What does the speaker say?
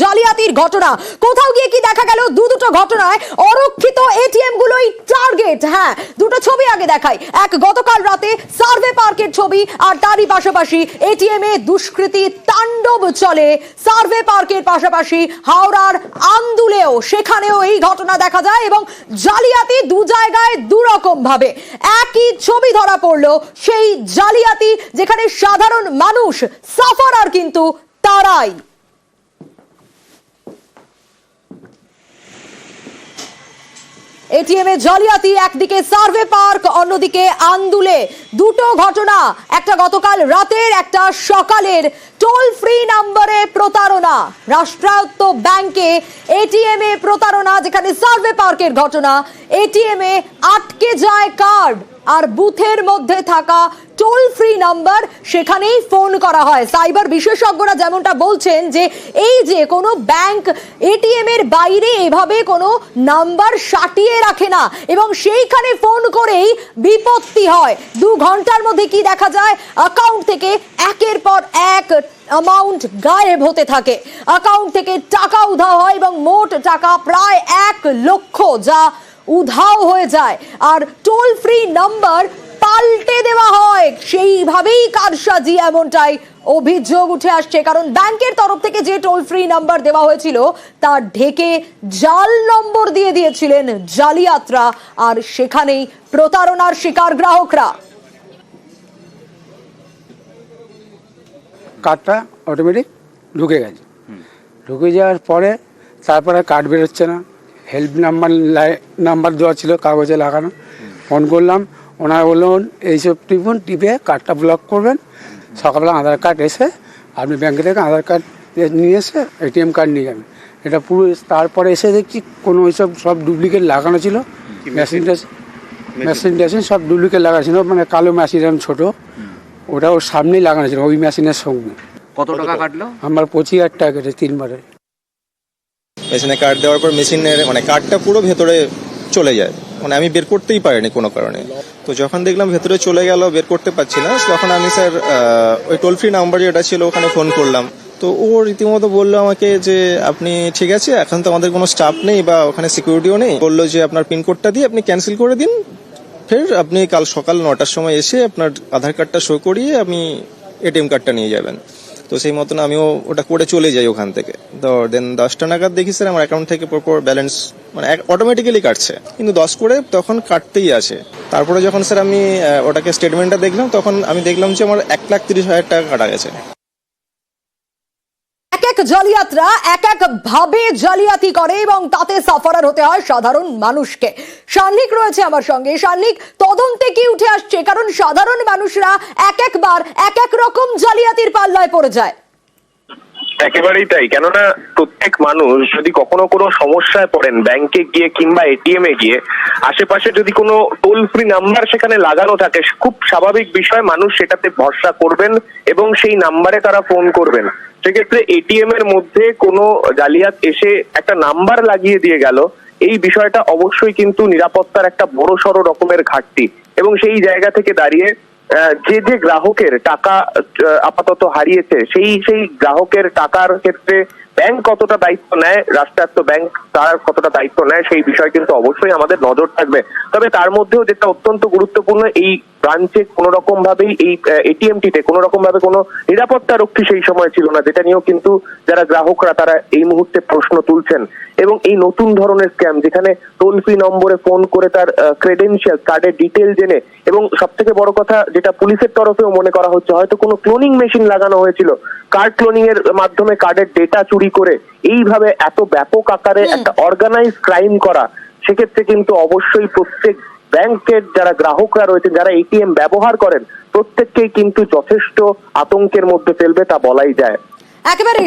জালিয়াতির ঘটনা। কোথাও গিয়ে কি দেখা গেল? দু দুটো ঘটনায় অরক্ষিত এটিএম গুলোই টার্গেট। হ্যাঁ দুটো ছবি আগে দেখাই। এক, গতকাল রাতে সার্ভে পার্কের ছবি, আর তারই পাশাপাশি এটিএম এ দুষ্কৃতি তাণ্ডব চলে সার্ভে পার্কের পাশাপাশি হাওড়ার আন্দুলেও। সেখানেও এই ঘটনা দেখা যায় এবং জালিয়াতি দু জায়গায় দু রকম ভাবে একই ছবি ধরা পড়ল সেই জালিয়াতি, যেখানে সাধারণ মানুষ সাফারার কিন্তু তারাই। এটিএম এ জালিয়াতি, একদিকে সার্ভে পার্ক, অন্যদিকে আন্দুলে। দুটো ঘটনা, একটা গতকাল রাতের, একটা সকালের। টোল ফ্রি নাম্বারে প্রতারণা। রাষ্ট্রায়ত্ত ব্যাংকে এটিএম এ প্রতারণা, যেখানে সার্ভে পার্কের ঘটনা। এটিএম এ আটকে যায় কার্ড। আর বুথের মধ্যে থাকা টোল ফ্রি নাম্বার সেখানেই ফোন করা হয়। সাইবার বিশেষজ্ঞরা যেমনটা বলছেন যে এই যে কোনো ব্যাংক এটিএম এর বাইরে এভাবে কোনো নাম্বার সাটিয়ে রাখে না এবং সেইখানে ফোন করেই বিপত্তি হয়। দু ঘণ্টার মধ্যে কি দেখা যায়? অ্যাকাউন্ট থেকে একের পর এক অ্যামাউন্ট গায়েব হতে থাকে। অ্যাকাউন্ট থেকে টাকা উধাও হয় এবং মোট টাকা প্রায় এক লক্ষ যা উধাও হয়ে যায়। আর টোল ফ্রি নাম্বার পাল্টে দেওয়া হয়। সেইভাবেই কারসাজি এমনটাই অভিযোগ উঠে আসছে। কারণ ব্যাংকের তরফ থেকে যে টোল ফ্রি নাম্বার দেওয়া হয়েছিল তা ঢেকে জাল নম্বর দিয়ে দিয়েছিলেন জালিয়াতরা আর সেখানেই প্রতারণার শিকার গ্রাহকরা। কার্ডটা অটোমেটিক ঢুকে গেছে। ঢুকে যাওয়ার পরে তারপরে কার্ড বেরোচ্ছে না। হেল্প নাম্বার নাম্বার দেওয়া ছিল কাগজে লাগানো। ফোন করলাম ওনারা বললেন এইসব টিপুন টিপে কার্ডটা ব্লক করবেন। সকালবেলা আধার কার্ড এসে আপনি ব্যাংকে থেকে আধার কার্ড নিয়ে এসে এটিএম কার্ড নিয়ে যাবেন। এটা পুরো তারপরে এসে দেখছি কোনো ওইসব সব ডুপ্লিকেট লাগানো ছিল। মেশিন টেশিন মেশিন টেশিন সব ডুপ্লিকেট লাগানো ছিল মানে কালো মেশিন এরকম ছোটো। ওটা ওর সামনেই লাগানো ছিল ওই মেশিনের সঙ্গে। কত টাকা কাটলো? আমার পঁচিশ হাজার টাকা কেটে তিনবারে মেশিনে কার্ড দেওয়ার পর মেশিনের মানে কার্ডটা পুরো ভেতরে চলে যায়। মানে আমি বের করতেই পারিনি কোনো কারণে। তো যখন দেখলাম ভেতরে চলে গেল, বের করতে পারছি না, তখন আমি স্যার ওই টোল ফ্রি নাম্বার যেটা ছিল ওখানে ফোন করলাম। তো ও রীতিমতো বলল আমাকে যে, আপনি ঠিক আছে, এখন তো আমাদের কোনো স্টাফ নেই বা ওখানে সিকিউরিটিও নেই। বলল যে, আপনার পিনকোডটা দিয়ে আপনি ক্যান্সেল করে দিন। ফের আপনি কাল সকাল নটার সময় এসে আপনার আধার কার্ডটা শো করিয়ে আপনি এটিএম কার্ডটা নিয়ে যাবেন। তো সেই মতন আমিও ওটা করে চলে যাই ওখান থেকে। তো দেন দশটা নাগাদ দেখি স্যার আমার অ্যাকাউন্ট থেকে পরপর ব্যালেন্স মানে অটোমেটিক্যালি কাটছে। কিন্তু দশ করে তখন কাটতেই আছে। তারপরে যখন স্যার আমি ওটাকে স্টেটমেন্টটা দেখলাম, তখন আমি দেখলাম যে আমার এক লাখ তিরিশ হাজার টাকা কাটা গেছে। জালিয়াতরা এক এক ভাবে জালিয়াতি করে এবং তাতে সাফারার হতে হয় সাধারণ মানুষকে। সান্নিক রয়েছে আমার সঙ্গে। সান্নিক তদন্তে কি উঠে আসছে? কারণ সাধারণ মানুষরা এক একবার এক এক রকম জালিয়াতির পাল্লায় পড়ে যায়। একেবারেই তাই। কেননা প্রত্যেক মানুষ যদি কখনো কোনো সমস্যায় পড়েন ব্যাংকে গিয়ে কিংবা এটিএম এ গিয়ে, আশেপাশে যদি কোনো টোল ফ্রি নাম্বার সেখানে লাগানো থাকে, খুব স্বাভাবিক বিষয়, মানুষ সেটাতে ভরসা করবেন এবং সেই নাম্বারে তারা ফোন করবেন। সেক্ষেত্রে এটিএম এর মধ্যে কোনো জালিয়াত এসে একটা নাম্বার লাগিয়ে দিয়ে গেল, এই বিষয়টা অবশ্যই কিন্তু নিরাপত্তার একটা বড় সড় রকমের ঘাটতি। এবং সেই জায়গা থেকে দাঁড়িয়ে যে যে গ্রাহকের টাকা আপাতত হারিয়েছে সেই সেই গ্রাহকের টাকার ক্ষেত্রে ব্যাংক কতটা দায়িত্ব নেয়, রাষ্ট্রায়ত্ত ব্যাংক তার কতটা দায়িত্ব নেয়, সেই বিষয় কিন্তু অবশ্যই আমাদের নজর থাকবে। তবে তার মধ্যেও যেটা অত্যন্ত গুরুত্বপূর্ণ, এই ব্রাঞ্চে কোনো রকম ভাবেই এই এটিএমটিতে কোনো রকম ভাবে কোনো নিরাপত্তা রক্ষী সেই সময় ছিল না, যেটা নিয়েও কিন্তু যারা গ্রাহকরা তারা এই মুহূর্তে প্রশ্ন তুলছেন। এবং এই নতুন ধরনের স্ক্যাম যেখানে টোল ফ্রি নম্বরে ফোন করে তার ক্রেডেনশিয়াল কার্ডের ডিটেল জেনে, এবং সব থেকে বড় কথা যেটা পুলিশের তরফেও মনে করা হচ্ছে, হয়তো কোনো ক্লোনিং মেশিন লাগানো হয়েছিল। কার্ড ক্লোনিং এর মাধ্যমে কার্ডের ডেটা চুরি করে এইভাবে এত ব্যাপক আকারে একটা অর্গানাইজ ক্রাইম করা সেক্ষেত্রে কিন্তু অবশ্যই প্রত্যেক ব্যাংকের যারা গ্রাহকরা রয়েছেন যারা এটিএম ব্যবহার করেন প্রত্যেককেই কিন্তু যথেষ্ট আতঙ্কের মধ্যে ফেলবে তা বলাই যায়। একেবারে